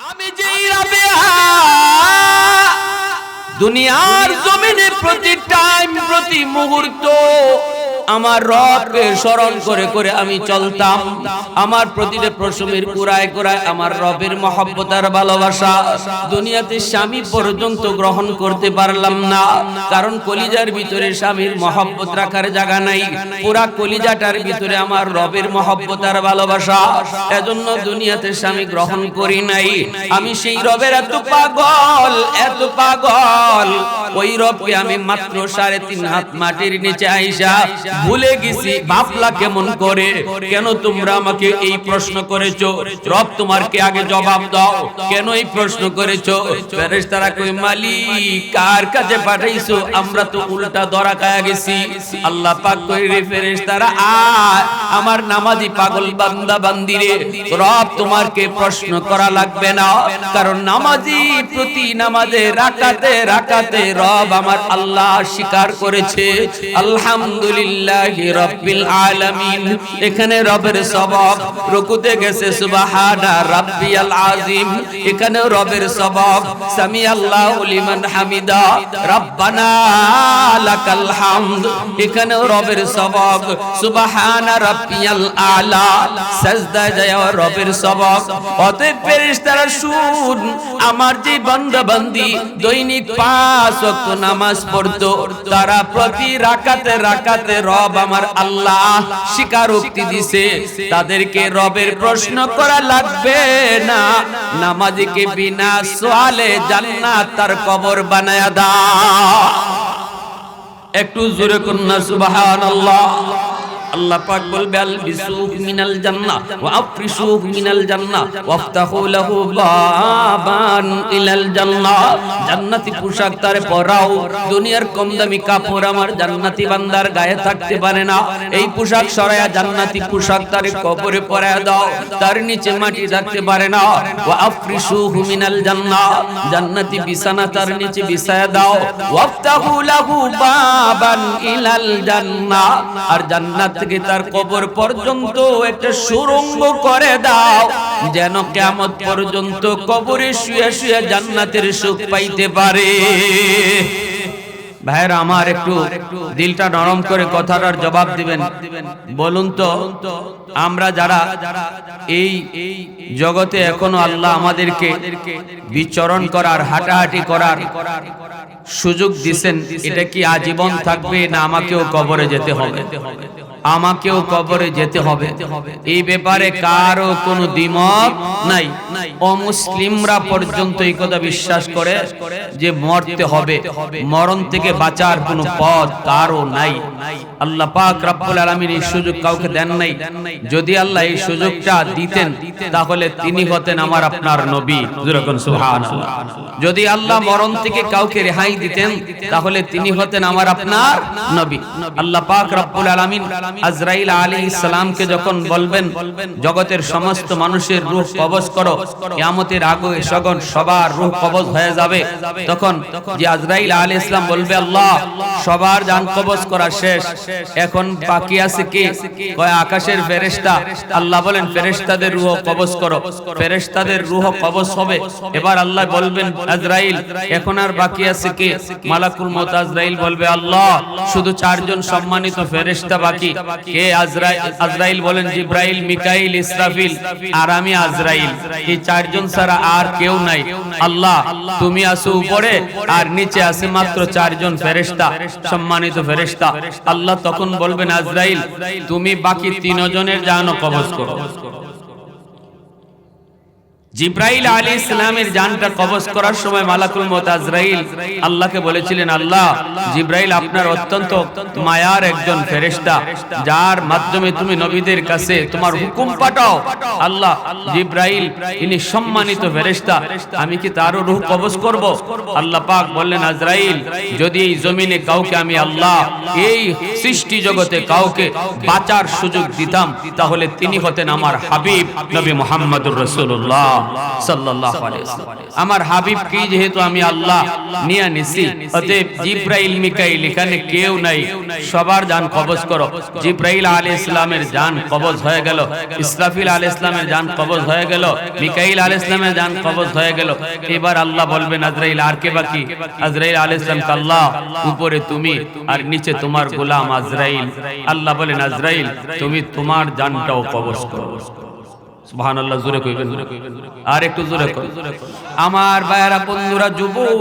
আমি যেই রাবেয়া দুনিয়ার জমিনে প্রতি টাইম প্রতি মুহূর্ত আমার রবকে স্মরণ করে করে আমি চলতাম। আমার প্রতিটা প্রসমের কুড়ায় কুড়ায় আমার রবের মহব্বতার ভালোবাসা। দুনিয়াতে স্বামী পর্যন্ত গ্রহণ করতে পারলাম না। কারণ কলিজার ভিতরে স্বামীর মহব্বত রাখার জায়গা নাই। পুরা কলিজাটার ভিতরে আমার রবের মহব্বতার ভালোবাসা। এজন্য দুনিয়াতে স্বামী গ্রহণ করি নাই। আমি সেই রবের এত পাগল এত পাগল। ওই রবকে আমি মাত্র সাড়ে তিন হাত মাটির নিচে আইসা ভুলে গেছি ভাবলা কেমন করে? কেন তোমরা আমাকে এই প্রশ্ন করেছ? রব তোমার কে আগে জবাব দাও। কেন এই প্রশ্ন করেছ? ফেরেশতারা কই মালিক, কার কাছে পাঠাইছো? আমরা তো উল্টা ধরা খায়া গেছি। আল্লাহ পাক কই রে ফেরেশতারা, আ, আমার নামাজি পাগল বান্দা বান্দিরে, রব তোমার কে প্রশ্ন করা লাগবে না। কারণ নামাজি প্রতি নামাজে রাকাতে রাকাতে রব আমার আল্লাহ স্বীকার করেছে। আলহামদুলিল্লাহ। রব্বিল আলামিন। এখানে রবের সবক রুকুতে গেছে, সুবহানা রাব্বিয়াল আযীম। এখানে রবের সবক সামি আল্লাহু লিমান হামিদা। রব্বানা লাকাল হামদ। এখানে রবের সবক, সুবহানা রাব্বিয়াল আলা। সাজদা যায় রবের সবক। অতএব ফেরেশতারা শুন, আমার যে বান্দা বান্দি দৈনিক পাঁচ ওয়াক্ত নামাজ পড়তো, তারা প্রতি রাকাতে রাকাতে রব আমার আল্লাহ স্বীকারোক্তি দিছে। তাদেরকে রবের প্রশ্ন করা লাগবে না। নামাজিকে বিনা সোয়ালে জান্নাত তার কবর বানায়া দা একটু জোরে কন্যা সুবহানাল্লাহ। আল্লাহ পাক বলবে, আল বিসুক মিনাল জান্নাহ ওয়া আফরিসুক মিনাল জান্নাহ ওয়াফতাহু লাহু বাবান ইলাল জান্নাহ। জান্নাতি পোশাক তারে পরাও, দুনিয়ার কম দামি কাপড় আমার জান্নাতি বান্দার গায়ে থাকতে পারে না। এই পোশাক সরায়া জান্নাতি পোশাক তারে কবরে পরায়া দাও, তার নিচে মাটি থাকতে পারে না। ওয়া আফরিসুহু মিনাল জান্নাহ, জান্নাতি বিছানা তার নিচে বিছায়া দাও। ওয়াফতাহু লাহু বাবান ইলাল জান্নাহ। আর জান্নাত থেকে তার কবর পর্যন্ত একটা সুরঙ্গ করে দাও, যেন কিয়ামত পর্যন্ত কবরে শুয়ে শুয়ে জান্নাতের সুখ পাইতে পারে। ভাইরা আমার একটু দিলটা নরম করে কথাটার জবাব দিবেন। বলুন তো, আমরা যারা এই জগতে এখনও আল্লাহ আমাদেরকে বিচরণ করার, হাঁটাহাঁটি করার সুযোগ দিছেন, এটা কি আজীবন থাকবে না আমাকেও কবরে যেতে হবে? আমাকেও কবরে যেতে হবে। এই ব্যাপারে কারও কোনো দ্বিমত নাই। অমুসলিমরা পর্যন্ত এই কথা বিশ্বাস করে। যে মরতে হবে, মরণ থেকে বাঁচার কোনো পথ কারও নাই। আল্লাহ পাক রব্বুল আলামিন এই সুযোগ কাউকে দেন নাই। যদি আল্লাহ এই সুযোগটা দিতেন, তাহলে তিনি হতেন আমার আপনার নবী। যেরকম সুবহানাল্লাহ। যদি আল্লাহ মরণ থেকে কাউকে রেহাই দিতেন, তাহলে তিনি হতেন আমার আপনার নবী। আল্লাহ পাক রব্বুল আলামিন আজরাইল আলাইহিস সালামকে যখন বলবেন, জগতের সমস্ত মানুষের রূহ কবজ করো, কিয়ামতের আগে সগন সবার রূহ কবজ হয়ে যাবে। তখন যে আজরাইল আলাইহিস সালাম বলবে আল্লাহ সবার জান কবজ করা শেষ। এখন বাকি আছে কি? কয় আকাশের ফেরেশতা। আল্লাহ বলেন ফেরেশতাদের রূহ কবজ করো। ফেরেশতাদের রূহ কবজ হবে। এবার আল্লাহ বলবেন আজরাইল এখন আর বাকি আছে কি? মালাকুল মউত আজরাইল বলবে আল্লাহ শুধু চারজন সম্মানিত ফেরেশতা বাকি। কে আজরাইল? আজরাইল? বলেন জিব্রাইল মিকাইল ইসরাফিল। আর আমি আজরাইল। এই চারজন ছাড়া আর কেউ নাই। আল্লাহ তুমি আসো উপরে আর নিচে আছে মাত্র চারজন ফেরেশতা, সম্মানিত ফেরেশতা। আল্লাহ তখন বলবেন, আজরাইল, তুমি বাকি তিনজনের জানো কবজ করো। জিব্রাইল আলী ইসলামের জানটা কবজ করার সময় মালাকুল মত আজরাইল আল্লাহকে বলেছিলেন, আল্লাহ, জিব্রাইল আপনার অত্যন্ত মায়ার একজন ফেরেশতা, যার মাধ্যমে তুমি নবীদের কাছে তোমার হুকুম পাঠাও। আল্লাহ, জিব্রাইল, ইনি সম্মানিত ফেরেশতা, আমি কি তারও রূহ কবজ করব? আল্লাহ পাক বললেন, আজরাইল, যদি এই জমিনে কাউকে আমি আল্লাহ, এই সৃষ্টি জগতে কাউকে বাঁচার সুযোগ দিতাম, তাহলে তিনি হতেন আমার হাবিব নবী মোহাম্মদুর রসুল্লাহ সাল্লাল্লাহু আলাইহি আমার হাবিব কি যেহেতু আমি আল্লাহ নিয়ে নিছি অতএব জিব্রাইল মিকাইল এখানে কেউ নাই। সবার জান কবজ করো। জিব্রাইল আলাইহিস সালামের জান কবজ হয়ে গেল। ইসরাফিল আলাইহিস সালামের জান কবজ হয়ে গেল। মিকাইল আলাইহিস সালামের জান কবজ হয়ে গেল। এবার আল্লাহ বলবেন আজরাইল আর কে বাকি? আজরাইল আলাইহিস সালাম আল্লাহ? উপরে তুমি আর নিচে তোমার গোলাম আজরাইল। আল্লাহ বলেন আজরাইল তুমি তোমার জানটাও কবজ করো। সুবহানাল্লাহ জোরে কইবেন আর একটু জোরে আমার ভাইয়ারা বন্ধুরা যুবক।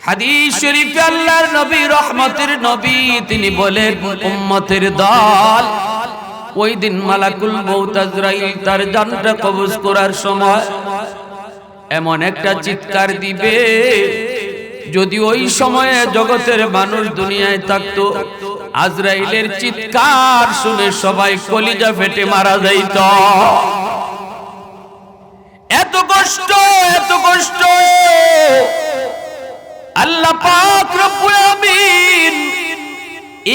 হাদিস শরীফে আল্লাহর নবী রহমতের নবী তিনি বলেন উম্মতের দল ওই দিন মালাকুল মউত আজরাইল তার জানটা কবজ করার সময় এমন একটা চিৎকার দিবে যদি ওই সময়ে জগতের মানুষ দুনিয়ায় থাকতো আজরাইলের চিৎকার শুনে সবাই কলিজা ফেটে মারা যাইত। এত কষ্ট এত কষ্ট। আল্লাহ পাক রব্বুল আমিন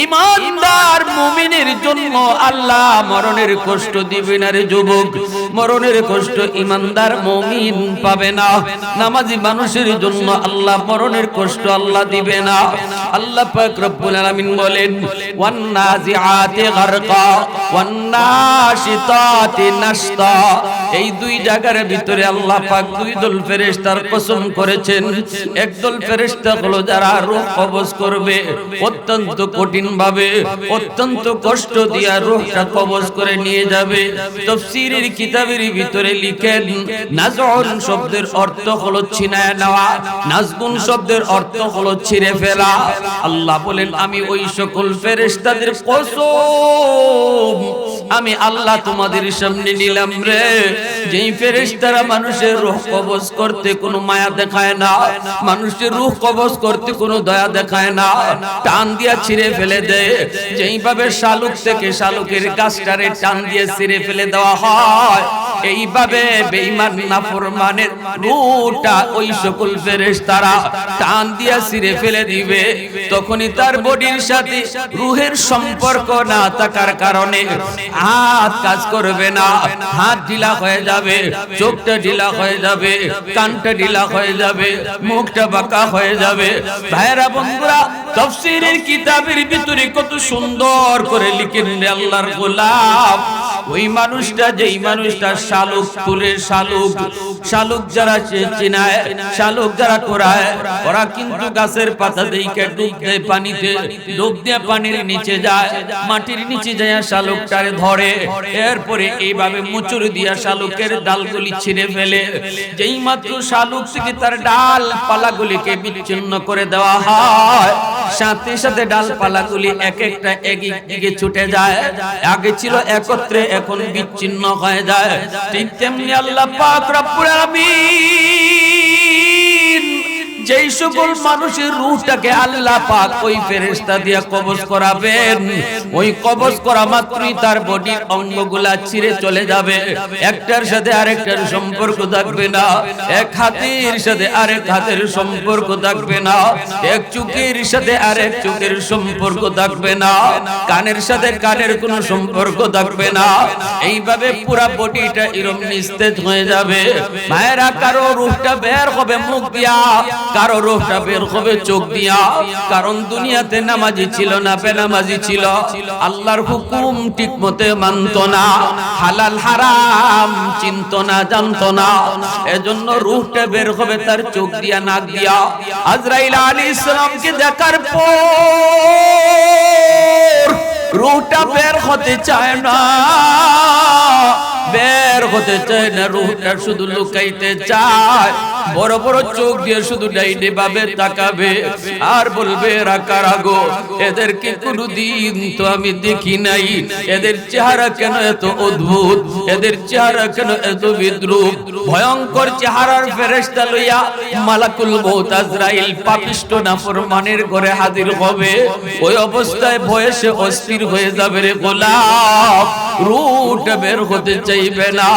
ইমানদার মুমিনের জন্য আল্লাহ মরণের কষ্ট দিবে না রে যুবক। মরণের কষ্ট ইমানদার মুমিন পাবে না। নামাজি মানুষের জন্য আল্লাহ মরণের কষ্ট আল্লাহ দিবে না। আল্লাহ পাক রব্বুল আলামিন বলেন ওয়ান নাজিআতি গারকা ওয়ান নাশিতাতি নাশতা। এই দুই জায়গার ভিতরে আল্লাহ পাক দুই দল ফেরেশতার কসম করেছেন। একদল ফেরেশতা হলো যারা রূহ কবজ করবে, অত্যন্ত কঠিন ভাবে অত্যন্ত কষ্ট দিয়া রোহটা কবজ করে নিয়ে যাবে। তফসিরের কিতাবের ভিতরে লিখেন, নাজউন শব্দের অর্থ হলো ছিনায় নেওয়া নাজগুন শব্দের অর্থ হলো ছিঁড়ে ফেলা। আল্লাহ বলেন, আমি ওই সকল ফেরেশতাদের কসম আমি আল্লাহ তোমাদের সামনে নিলাম রে। যেই ফেরেশতারা মানুষের রূহ কবজ করতে কোনো মায়া দেখায় না, মানুষের রূহ কবজ করতে কোনো দয়া দেখায় না। টান দিয়া ছিঁড়ে ফেলে দেয় যেইভাবে শালুক থেকে শালুকের গাছটারে টান দিয়ে ছিঁড়ে ফেলে দেওয়া হয়, এইভাবে বেঈমান নাফরমানের রূহটা ওই সকল ফেরেশতারা টান দিয়া ছিঁড়ে ফেলে দিবে। তখনই তার বডির সাথে রুহের সম্পর্ক না থাকার কারণে হাত কাজ করবে না, হাত ঢিলা হয়ে যাবে, চোখটা ঢিলা হয়ে যাবে, কানটা ঢিলা হয়ে যাবে, মুখটা বাঁকা হয়ে যাবে। ভাইরা বন্ধুরা, তফসিরের কিতাবের ভিতরে কত সুন্দর করে লিখেন আল্লাহর গোলাপ। ওই মানুষটা যেই মানুষটা শালুক তুলে শালুক শালুক যারা চিনায়, শালুক যারা করায় ওরা কিন্তু গাছের পাতা দিকে ডুব দেয় পানিতে, ডুব দিয়ে পানির নিচে যায়, মাটির নিচে যায় শালুকটারে ধরে, এরপরে এইভাবে মুচুর দিয়া শালুকের ডালগুলি ছিঁড়ে ফেলে। যেই মাত্র শালুক থেকে তার ডাল পালাগুলিকে বিচ্ছিন্ন করে দেওয়া হয়, সাথে সাথে ডাল পালাগুলি এক একটা এগিয়ে ছুটে যায়। আগে ছিল একত্রে এখন বিচ্ছিন্ন হয়ে যায়। ঠিক তেমনি আল্লাহ পাক রব্বুল আলামিন যেই সকল মানুষের রূহটাকে আল্লাহ পাক ওই ফেরেশতা দিয়ে কবজ করাবেন ওই কবজ করা মাত্রই তার বডির অঙ্গগুলা ছিঁড়ে চলে যাবে। একটার সাথে আরেকটার সম্পর্ক থাকবে না এক হাতের সাথে আরেক হাতের সম্পর্ক থাকবে না এক সাথে আরেক চোখের সম্পর্ক থাকবে না কানের সাথে কানের কোনো সম্পর্ক থাকবে না। এইভাবে পুরা বডিটা এরম নিস্তেজ হয়ে যাবে। মায়েরা কারও রূপটা বের হবে মুখ দিয়া কারও রূপটা বের হবে চোখ দিয়া। কারণ দুনিয়াতে নামাজি ছিল না, বেনামাজি ছিল। আল্লাহর হুকুম ঠিক মতে মানত না, হালাল হারাম চিন্ত না, জানত না। এজন্য রূহটা বের হবে তার চোখ দিয়া, নাক দিয়া। আজরাইল আলী ইসলামকে দেখার পর রুহটা বের হতে চায় না। বের হতে চায় না, রুহটা শুধু লুকাইতে চায়। বড় বড় চোখ দিয়ে শুধু ডাইনে ভাবে তাকাবে। আর বলবে রাখা রাগো এদেরকে কোনোদিন তো আমি দেখি নাই? এদের চেহারা কেন এত অদ্ভুত? এদের চেহারা কেন এত বিদ্রুপ? ভয়ঙ্কর চেহারার ফেরেশতা লইয়া মালাকুল মউত আজরাইল পাপিষ্ট নাফরমানের ঘরে হাজির হবে। ওই অবস্থায় বয়সে অস্থির হয়ে যাবে রে গোলাপ। রুহটা বের হতে চাইবে না।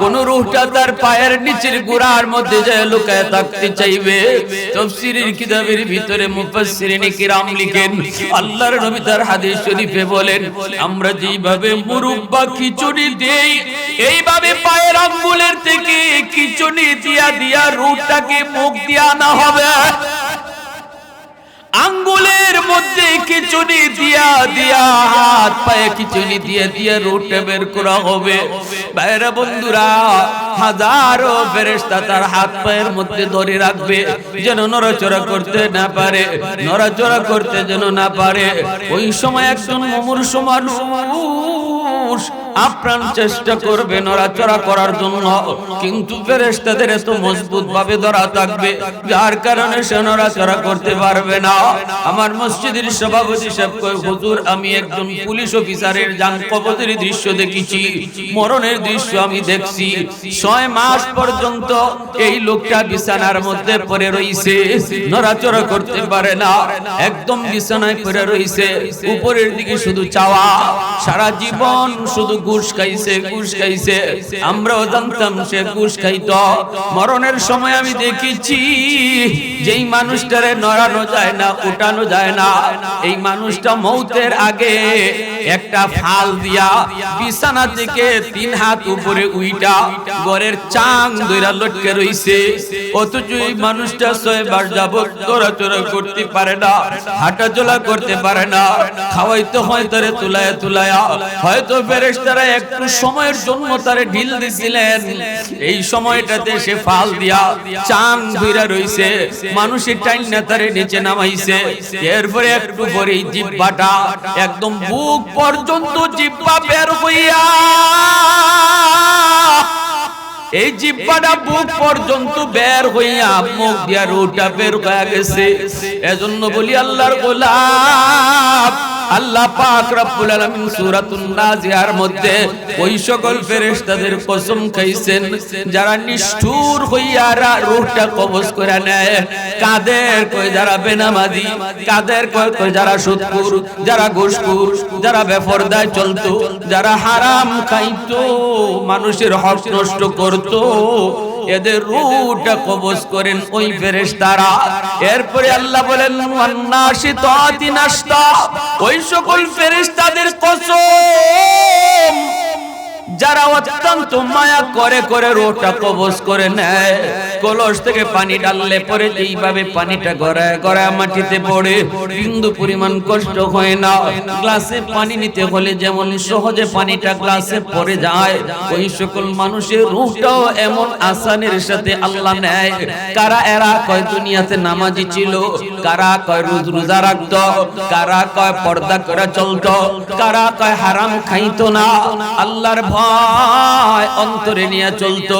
কোন রুহটা তার পায়ের নিচের গোড়ার মধ্যে যায় লুকায় থাকতে চাইবে। তফসিরের কিতাবের ভিতরে মুফাসসিরিন কিরাম লিখেন, আল্লাহর নবী তার হাদিস শরীফে বলেন, আমরা যেভাবে মুরব্বা খিচুড়ি দেই, এইভাবে পায়ের আঙ্গুলের থেকে খিচুড়ি দিয়া দিয়া রুটটাকে মুখ দিয়া আনা হবে। আঙ্গুলের মধ্যে খিচুড়ি দিয়া দিয়া, হাত পায়ে খিচুড়ি দিয়ে দিয়ে রুটে বের করা হবে। বাইরে বন্ধুরা, হাজারো ফেরেশতা তার হাত পায়ের মধ্যে ধরে রাখবে, যেন নড়াচড়া করতে না পারে, নড়াচড়া করতে যেন না পারে। ওই সময় একজন মুমূর্ষ মানুষ আপ্রাণ চেষ্টা করবে নড়াচড়া করার জন্য, কিন্তু ফেরেশতাদের এত মজবুত ভাবে ধরা থাকবে, যার কারণে সে নড়াচড়া করতে পারবে না। আমার মসজিদের সভাপতি সাহেব হুজুর, আমি একজন পুলিশ অফিসারের যান কবজের দৃশ্য দেখেছি। মরণের দৃশ্য আমি দেখছি। ছয় মাস পর্যন্ত এই লোকটা বিছানার মধ্যে পড়ে রইছে। নড়াচড়া করতে পারে না। একদম বিছানায় পড়ে রইছে। উপরের দিকে শুধু চাওয়া। সারা জীবন শুধু ঘুষ খাইছে ঘুষ খাইছে। আমরাও জানতাম সে ঘুষ খাইতো। মরণের সময় আমি দেখেছি, যেই মানুষটারে নড়ানো যায় না উঠানো যায় না। এই মানুষটা মৌতের আগে একটা ফাল দিয়া বিছানা থেকে তিন হাত উপরে উইটা ঘরের চাং দইরা লটকে রইছে। অথচ এই মানুষটা ছয়বার যাব চড়াচড়া করতে পারে না হাঁটা চলা করতে পারে না। খাওয়াইতে হয় তারে, তুলায়া তুলায়া। হয়তো ফেরেশতারা একটু সময়ের জন্য তারে ঢিল দিছিলেন। এই সময়টাতে সে ফাল দিয়া চাং ধইরা রইছে। মানুষের টাইনা তারে নিচে নামাইছে। এরপরে একটু পরে জিব্বাটা একদম বুক পর্যন্ত জিব্বা বের হইয়া, এই জিব্বাটা বুক পর্যন্ত বের হইয়া মুখ দিয়া রোটা বের হয়ে গেছে। এজন্য বলি আল্লাহর গোলাপ আল্লাহ পাক রব্বুল আলামিন সূরাতুন নাজিয়ার মধ্যে ওই সকল ফেরেশতাদের কসম খাইছেন, যারা নিষ্ঠুর হইয়া রূহটা কবজ করে নেয়। কাদের কই যারা বেনামাজি, কাদের কই কই যারা সুদকুর যারা ঘুষখোর যারা বেপরদায় চলতো, যারা হারাম খাইতো, মানুষের হক নষ্ট করতো। এদের রুটা কবজ করেন ওই ফেরেশতারা। এরপরে আল্লাহ বলেন ওয়ান্নাশিতাতি নাশতা ওই সকল ফেরেশতাদের কসম। যারা অত্যন্ত মায়া করে করে রোটা কবজ করে নেয়, কলস থেকে পানি ডাললে পরে এইভাবে পানিটা গড়ায় গড়ায় মাটিতে পড়ে, বিন্দু পরিমাণ কষ্ট হয় না। গ্লাসে পানি নিতে হলে যেমন সহজে পানিটা গ্লাসে পড়ে যায়, ওই সকল মানুষের রূপটাও এমন আসানের সাথে আল্লাহ নেয়। কারা এরা কয় দুনিয়াতে নামাজি ছিল, কারা কয় রোজ রোজা রাখত, কারা কয় পর্দা করে চলত, কারা কয় হারাম খাইতো না। আল্লাহর ভয় অন্তরে নিয়ে চলতো।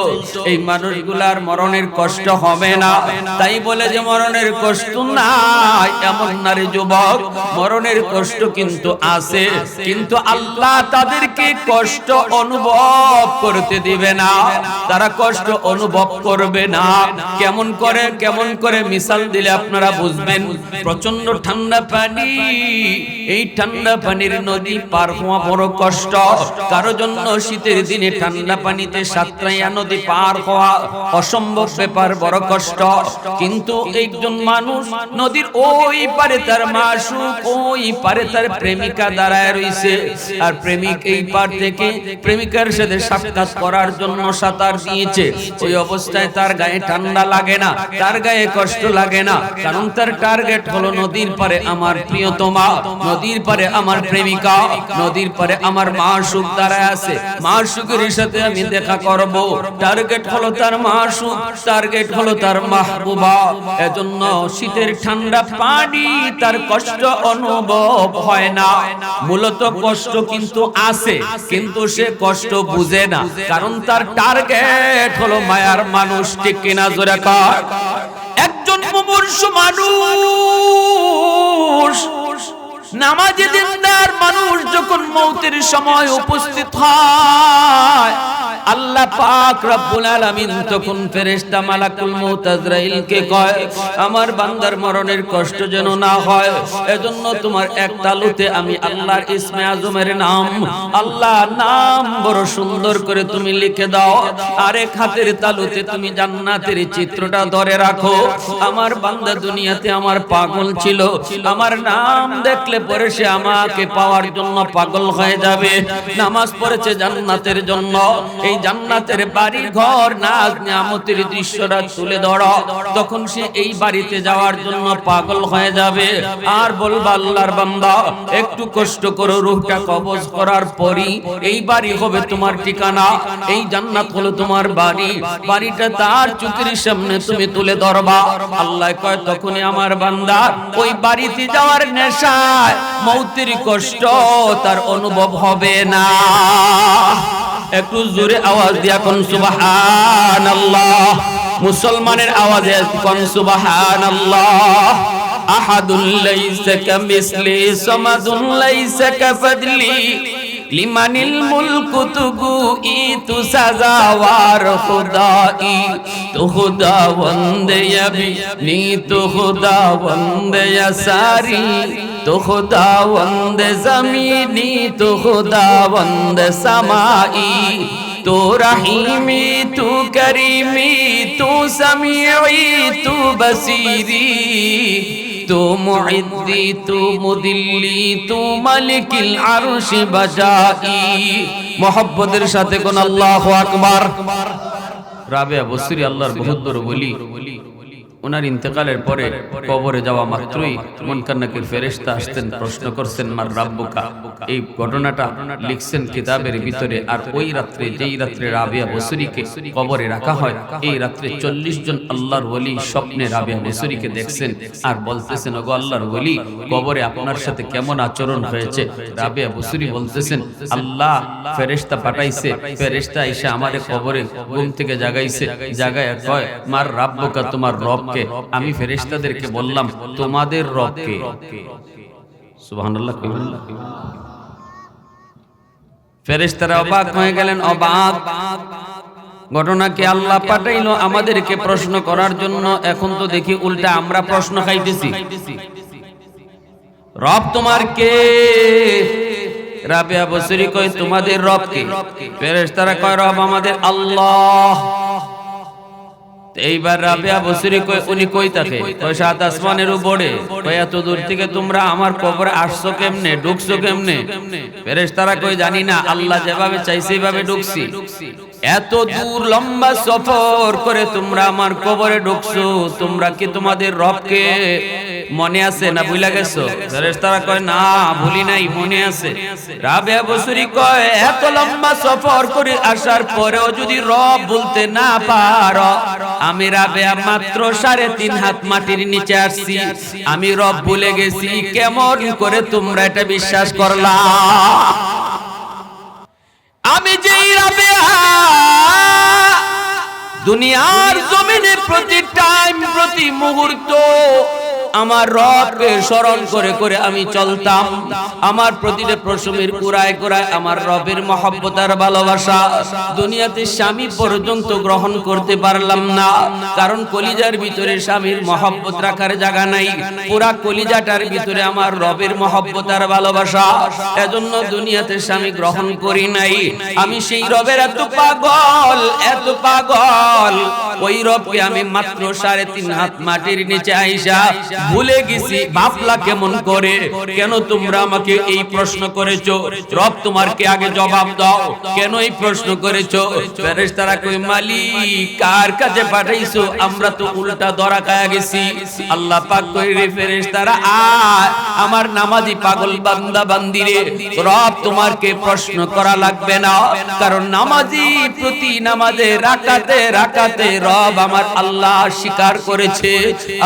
এই মানুষগুলার মরণের কষ্ট হবে না। তাই বলে যে মরণের কষ্ট নাই, এমন নারী যুবক, মরণের কষ্ট কিন্তু আছে। কিন্তু আল্লাহ তাদেরকে কষ্ট অনুভব করতে দিবে না। তারা কষ্ট অনুভব করবে না। কেমন করে কেমন করে মিসাল দিলে আপনারা বুঝবেন? প্রচণ্ড ঠান্ডা পানি, এই ঠান্ডা পানির নদী পার হওয়া বড় কষ্ট। কারও জন্য শীতের দিনে ঠান্ডা পানিতে সাতরাইয়া নদী পার হওয়া অসম্ভব ব্যাপার, বড় কষ্ট। কিন্তু একজন মানুষ নদীর ওই পারে তার মাসুক, ওই পারে তার প্রেমিকা দাঁড়ায় রইছে। আর প্রেমিক এই পার থেকে প্রেমিকার সাথে সাক্ষাৎ করার জন্য সাঁতার দিয়েছে। ওই অবস্থায় তার গায়ে ঠান্ডা লাগে না, তার গায়ে কষ্ট লাগে না। কারণ তার টার্গেট হলো নদীর পারে আমার প্রিয়তমা, নদীর পারে আমার প্রেমিকা, নদীর পারে আমার মা সুখ দাঁড়ায় আছে। মাসুকের সাথে আমি দেখা করব। টার্গেট হলো তার মাসুক। টার্গেট হলো তার মাহবুবা। এজন্য শীতের ঠান্ডা পানি তার কষ্ট অনুভব হয় না। মূলত কষ্ট কিন্তু আছে। কিন্তু সে কষ্ট বুঝে না। কারণ তার টার্গেট হলো মায়ার মানুষ। ঠিক কিনা জোরে কর। একজন মুমূর্ষ মানুষ। নামাজে দিনদার মানুষ যখন মৌতের সময় উপস্থিত হয় আল্লাহ পাক রব্বুল আলামিন তখন ফেরেশতা মালাকুল মউত আজরাইলকে কয়, আমার বান্দার মরণের কষ্ট যেন না হয়, এজন্য তোমার এক তালুতে আমি আল্লাহর ইসমে আজমের নাম, আল্লাহ নাম বড় সুন্দর করে তুমি লিখে দাও। আরেক হাতের তালুতে তুমি জান্নাতের চিত্রটা ধরে রাখো। আমার বান্দা দুনিয়াতে আমার পাগল ছিল। আমার নাম দেখলে পরে সে আমাকে পাওয়ার জন্য পাগল হয়ে যাবে। নামাজ পড়েছে জান্নাতের জন্য। এই জান্নাতের বাড়ি ঘর নাজ নিয়ামতের দৃশ্যটা তুলে ধরো। তখন সে এই বাড়িতে যাওয়ার জন্য পাগল হয়ে যাবে। আর বলবা, আল্লাহর বান্দা, একটু কষ্ট করো, রূহটা কবজ করার পরই এই বাড়ি হবে তোমার ঠিকানা। এই জান্নাত হলো তোমার বাড়ি। বাড়িটা তার চুকির সামনে তুমি তুলে ধরবা। আল্লাহ কয়, তখনই আমার বান্দা, ওই বাড়িতে যাওয়ার নেশায় মৌতের কষ্ট তার অনুভব হবে না। একটু জোরে আওয়াজ দিয়া কোন সুবাহান আল্লাহ মুসলমানের আওয়াজে কোন সুবাহান আল্লাহ আহাদুল লাইসা কামিসলি, সামাদুন লাইসা কাফাদলি। লিমানিল মুলকু তুগু ই তু সাজাওয়ার খুদাই তো খুদা বন্দে আবি, নি তো খুদা বন্দে সারি تو خداوند زمینی تو خداوند سمائی تو رحیمی تو کریمی تو سمیعی تو بصیری تو معدی تو مدلی تو ملک العرش بجائی محبت ارشاد کن اللہ اکبر رابعہ بصری اللہ بہت دور بولی ওনার ইন্তেকালের পরে কবরে যাওয়া মাত্রই মনকান্নাকের ফেরেশতা আসতেন, প্রশ্ন করছেন, মার রাব্বুকা? এই ঘটনাটা লিখছেন কিতাবের ভিতরে, আর ওই রাত্রে যেই রাত্রে রাবিয়া বসুরিকে কবরে রাখা হয়, এই রাত্রে চল্লিশ জন আল্লাহর ওলি স্বপ্নে রাবিয়া বসুরিকে দেখছেন আর বলতেছেন, ওগো আল্লাহর ওলি, কবরে আপনার সাথে কেমন আচরণ হয়েছে? রাবিয়া বসুরি বলতেছেন, আল্লাহ ফেরেশতা পাঠাইছে, ফেরেশতা এসে আমারে কবরে ঘুম থেকে জাগাইছে, জাগায় কয়, মার রাব্বুকা, তোমার রবকে আমি ফেরেশতাদেরকে বললাম তোমাদের রবকে। সুবহানাল্লাহ ফেরেশতারা অবাক হয়ে গেলেন অবাক। ঘটনাকে আল্লাহ পাঠাইলো আমাদেরকে প্রশ্ন করার জন্য এখন তো দেখি উল্টা আমরা প্রশ্ন খাইতেছি। রব তোমার কে? রাবিয়া বসরি কয় তোমাদের রব কে ফেরেশতারা কয় রব আমাদের আল্লাহ। এইবার রাবিয়া বসুরি উনি কই থাকে ওই সাত আসমানের উপরে? ওই এত দূর থেকে তোমরা আমার কবরে আসছো কেমনে? ঢুকছো কেমনে? ফেরেশতারা কই জানি না, আল্লাহ যেভাবে চাইছে এইভাবে ঢুকছি। এত দূর লম্বা সফর করে তোমরা আমার কবরে ঢুকছো, তোমরা কি তোমাদের রবকে মনে আছে না ভুলা গেছো? ফেরেশতারা কয়, না, ভুলি নাই, মনে আছে। রাবিয়া বসরি কয়, এত লম্বা সফর করে আসার পরেও যদি রব বলতে না পারো, আমি রাবেয়া মাত্র সাড়ে তিন হাত মাটির নিচে আসছি। আমি রব ভুলে গেছি, কেমন করে তোমরা এটা বিশ্বাস করলা? আমি রাবেয়া দুনিয়ার জমিনে প্রতি টাইম প্রতি মুহূর্ত আমার রবকে স্মরণ করে করে আমি চলতাম। আমার প্রতিটা প্রসমের কুড়ায় কুড়ায় আমার রবের মহব্বত আর ভালোবাসা। দুনিয়াতে স্বামী পর্যন্ত গ্রহণ করতে পারলাম না। কারণ কলিজার ভিতরে স্বামীর মহব্বত রাখার জায়গা নাই। পুরা কলিজাটার ভিতরে আমার রবের মহব্বত আর ভালোবাসা। এজন্য দুনিয়াতে স্বামী গ্রহণ করি নাই। আমি সেই রবের এত পাগল এত পাগল। ওই রবকে আমি মাত্র সাড়ে তিন হাত মাটির নিচে আইসা ভুলে গেছি, বাপলা কেমন করে? কেন তোমরা আমাকে এই প্রশ্ন করেছ? রব তোমার কে আগে জবাব দাও। কেন এই প্রশ্ন করেছ? ফেরেশতারা কই মালিক, কার কাছে পাঠাইছো? আমরা তো উল্টা ধরা খায়া গেছি। আল্লাহ পাক কই রে ফেরেশতারা আ আমার নামাজি পাগল বান্দা বান্দিরে, রব তোমার কে প্রশ্ন করা লাগবে না। কারণ নামাজি প্রতি নামাজে রাকাতে রাকাতে রব আমার আল্লাহ স্বীকার করেছে।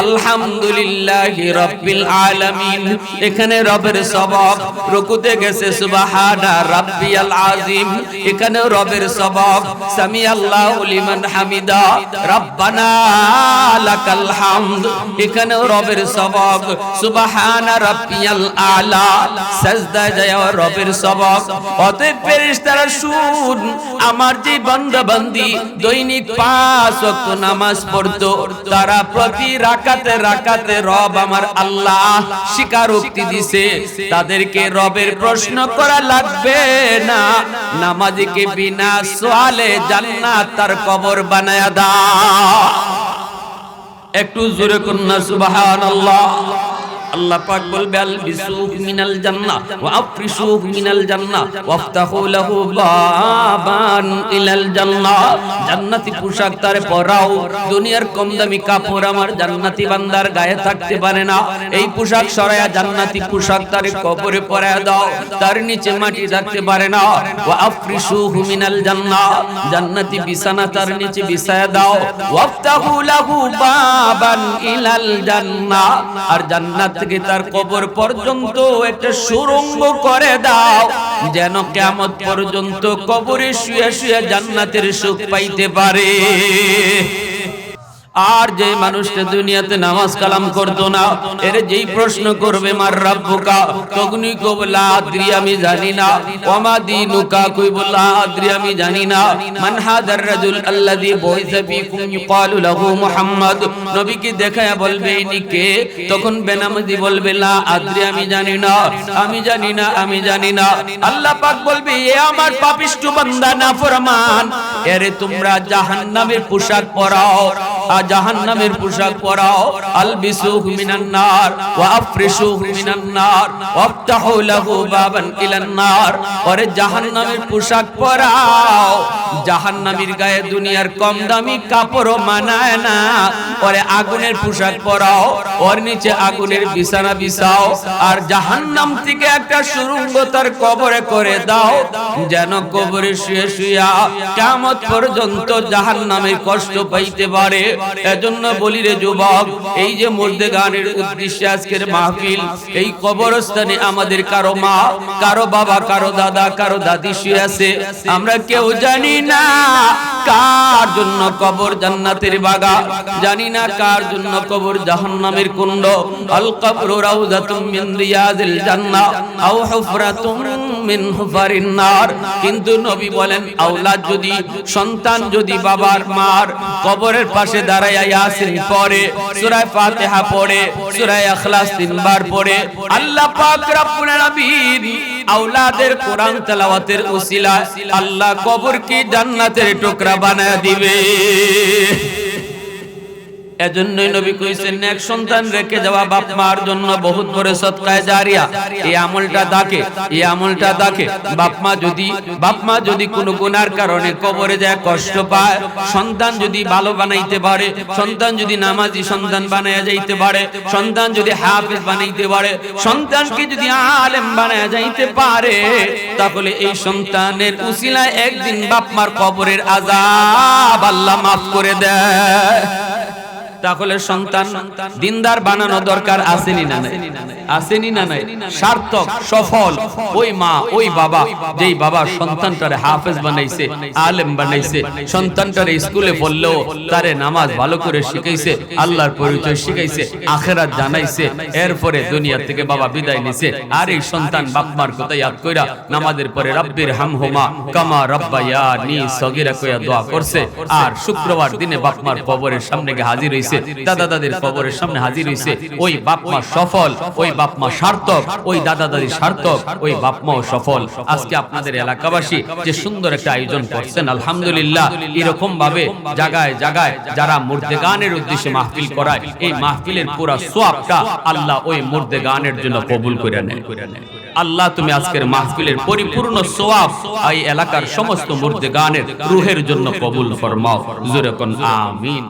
আলহামদুলিল্লাহ। লিল্লাহি রাব্বিল আলামিন। এখানে রবের সবক রুকুতে গেছে, সুবহানা রাব্বিয়াল আযীম। এখানে রবের সবক সামি আল্লাহু লিমান হামিদা, রাব্বানা লাকাল হামদ। এখানে রবের সবক সুবহানা রাব্বিয়াল আলা। সাজদা যায় রবের সবক অতএব ফেরেশতারা শুন, আমার যে বান্দি দৈনিক পাঁচ ওয়াক্ত নামাজ পড়তো, তারা প্রতি রাকাতে রাকাতে রব আমার আল্লাহ স্বীকারোক্তি দিছে। তাদেরকে রবের প্রশ্ন করা লাগবে না। নামাজিকে বিনা সোয়ালে জান্নাত তার কবর বানায়া দা একটু জোরে কন্যা সুবহানাল্লাহ। আল্লাহ পাক বলবে আল বিসুক মিনাল জান্নাহ ওয়া আফরিসুক মিনাল জান্নাহ ওয়াফতাহু লাহু বাবান ইলাল জান্নাহ জান্নাতি পোশাক তারে পরাও, দুনিয়ার কম দামি কাপড় আমার জান্নাতি বান্দার গায়ে থাকতে পারে না। এই পোশাক সরায়া জান্নাতি পোশাক তারে কবরে পরায়া দাও, তার নিচে মাটি থাকতে পারে না। ওয়া আফরিসুহু মিনাল জান্নাহ জান্নাতি বিছানা তার নিচে বিছায়া দাও। ওয়াফতাহু লাহু বাবান ইলাল জান্নাহ আর জান্নাত থেকে তার কবর পর্যন্ত একটা সুরঙ্গ করে দাও, যেন কেমন পর্যন্ত কবরে শুয়ে শুয়ে জান্নাতের সুখ পাইতে পারে। আর যে মানুষটা দুনিয়াতে নামাজ কালাম করতো না, এর যেই প্রশ্ন করবে, মার রাব্বুকা, তখনই কবলা আদ্রি, আমি জানি না। ওমা দিনুকা, কই বললা আদ্রি, আমি জানি না। মান হাদার রাজুল আল্লাযী বুইসা ফীকুম ইউকালু লাহু মুহাম্মদ। নবীকে দেখায়া বলবে, ইনি কে? তখন বেনামাজি বলবে লা আদ্রি, আমি জানি না। আমি জানি না, আমি জানি না। আল্লাহ পাক বলবে, এ আমার পাপিষ্ঠ বান্দা, নাফরমান। এরে তোমরা জাহান্নামের পোশাক পরাও। জাহান্নামের পোশাক পরাও। মিনান নার, ওয়া মিনান নার, ওয়াফতাহু লাহু বাবান ইলান নার। জাহান্নামের পোশাক পরাও। জাহান্নামীর গায়ে দুনিয়ার কম দামি কাপড় মানায় না। ওরে আগুনের পোশাক পরাও, ওর নিচে আগুনের বিছানা বিছাও। আর জাহান্নাম থেকে একটা সুরঙ্গ তার কবরে করে দাও। যেন কবরে শুয়ে শুয়া কিয়ামত পর্যন্ত জাহান্নামের কষ্ট পাইতে পারে। এজন্য বলি রে যুবক, এই যে মর্দে গানের উদ্দেশ্যে আজকের মাহফিল, এই কবরস্থানে আমাদের কারও মা, কারও বাবা, কারও দাদা, কারও দাদি শুয়ে আছে আমরা কেউ জানি না কার জন্য কবর জান্নাতের বাগা জানি না কার জন্য কবর জাহান্নামের কুণ্ড। আল কবর রাউযাতুম মিন রিয়াজিল জান্নাহ আও হুফরাতুম মিন হুফারিন নার। কিন্তু নবী বলেন, আওলাদ যদি, সন্তান যদি বাবার মার কবরের পাশে দাঁড়ায় ইয়াসিন পড়ে সূরা ফাতিহা পড়ে সূরা ইখলাস তিনবার পড়ে, আল্লাহ পাক রব্বুল আলামিন আওলাদের কোরআন তেলাওয়াতের উসিলা আল্লাহ কবর কি জান্নাতের টুকরা বানায় দিবে। এজন্যই নবী কইছেন এক সন্তান রেখে যাওয়া বাপ মার জন্য বহুত বড় সৎকায় জারিয়া। এই আমলটা দাকে এই আমলটা দাকে বাপ মা যদি, বাপ মা যদি কোনো গুনার কারণে কবরে যায়, কষ্ট পায়, সন্তান যদি ভালো বানাইতে পারে, সন্তান যদি নামাজি সন্তান বানায়া যাইতে পারে, সন্তান যদি হাফেজ বানাইতে পারে, সন্তানকে যদি আলেম বানায়া যাইতে পারে, তাহলে এই সন্তানের উসিলায় একদিন বাপ মার কবরের আযাব আল্লাহ মাফ করে দেয়। তাহলে সন্তান দিনদার বানানো দরকার আসেনি না নাই? আসেনি না নাই? সার্থক, সফল, ওই মা, ওই বাবা, যেই বাবা সন্তানটারে হাফেজ বানাইছে, আলেম বানাইছে, সন্তানটারে স্কুলে পড়লেও তারে নামাজ ভালো করে শিখাইছে, আল্লাহর পরিচয় শিখাইছে, আখেরাত জানাইছে, এরপরে দুনিয়া থেকে বাবা বিদায় নিছে, আর এই সন্তান বাপমার কথা ইয়াদ কইরা নামাজের পরে রব্বির হামহুমা কামা রব্বায়া নি সগীরা কইয়া দোয়া করছে, আর শুক্রবার দিনে বাপমার কবরের সামনে গিয়ে হাজির হইছে। দাদা দাদির কবরের সামনে হাজির হইছে। ওই বাপ মা সফল ওই বাপ মা সার্থক ওই দাদা দাদি সার্থক ওই বাপ মাও সফল। আজকে আপনাদের এলাকাবাসী যে সুন্দর একটা আয়োজন করছেন আলহামদুলিল্লাহ এরকম ভাবে জায়গায় জায়গায় যারা মুর্দে গানের উদ্দেশ্যে মাহফিল করায় এই মাহফিলের পুরা সোয়াবটা আল্লাহ ওই মুর্দে গানের জন্য কবুল করে নেয় আল্লাহ তুমি আজকের মাহফিলের পরিপূর্ণ সোয়াব এই এলাকার সমস্ত মুর্দে গানের রুহের জন্য কবুল ফরমাও। জোরে কোন আমিন।